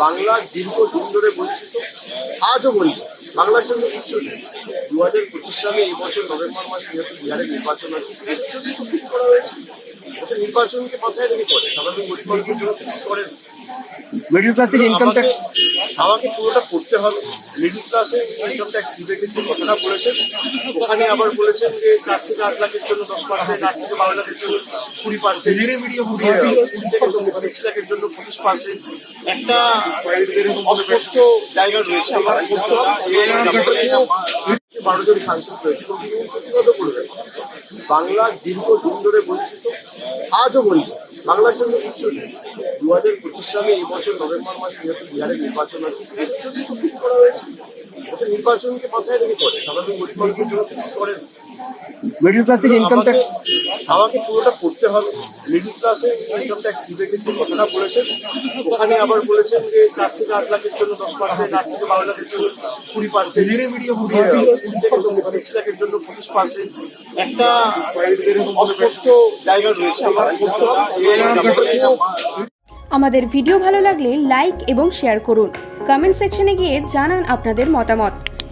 বাংলা দীর্ঘ দিন ধরে বঞ্চিত আজও বঞ্চিত। বাংলার জন্য কিছু নেই। দু হাজার পঁচিশ সালে এই বছর নভেম্বর মাসে যেহেতু বিহারে নির্বাচন আছে করা হয়েছে। নির্বাচনকে মাথায় রেখে করে সাধারণ গরিব মানুষের জন্য কিছু করেন মিডিল ক্লাসের ইনকাম ট্যাক্স আমাকে পুরোটা করতে হবে। মিডিল ক্লাসে ইনকাম ট্যাক্স রিবেটের যে কথাটা বলেছেন ওখানে আবার বলেছেন যে চার থেকে আট লাখের জন্য দশ পার্সেন্ট আট থেকে বারো লাখের জন্য কুড়ি পার্সেন্ট চল্লিশ লাখের জন্য পঁচিশ পার্সেন্ট একটা অস্পষ্ট জায়গা রয়েছে আমার বারো জন সাংসদ রয়েছে বাংলা দীর্ঘ দিন ধরে বঞ্চিত আজও বঞ্চিত। বাংলার জন্য কিচ্ছু নেই। দু হাজার পঁচিশ সালে এই বছর নভেম্বর মাসে যেহেতু বিহারে নির্বাচন আছে কিছু করা হয়েছে। ওটা নির্বাচনকে মাথায় রেখে করে সাধারণ গরিব মানুষের জন্য কিছু করেন মিডিল ক্লাস থেকে ইনকাম ট্যাক্স আমাকে পুরোটা করতে হবে। মিডিল ক্লাসে ইনকাম ট্যাক্স রিবেটের যে কথাটা বলেছেন। ওখানে আবার বলেছেন যে চার থেকে আট লাখের জন্য দশ পার্সেন্ট আট থেকে বারো লাখের জন্য কুড়ি পার্সেন্ট থেকে লাখের জন্য পঁচিশ পার্সেন্ট একটা অস্পষ্ট জায়গা রয়েছে আমার আমাদের ভিডিও ভালো লাগলে লাইক এবং শেয়ার করুন। কমেন্ট সেকশনে গিয়ে জানান আপনাদের মতামত।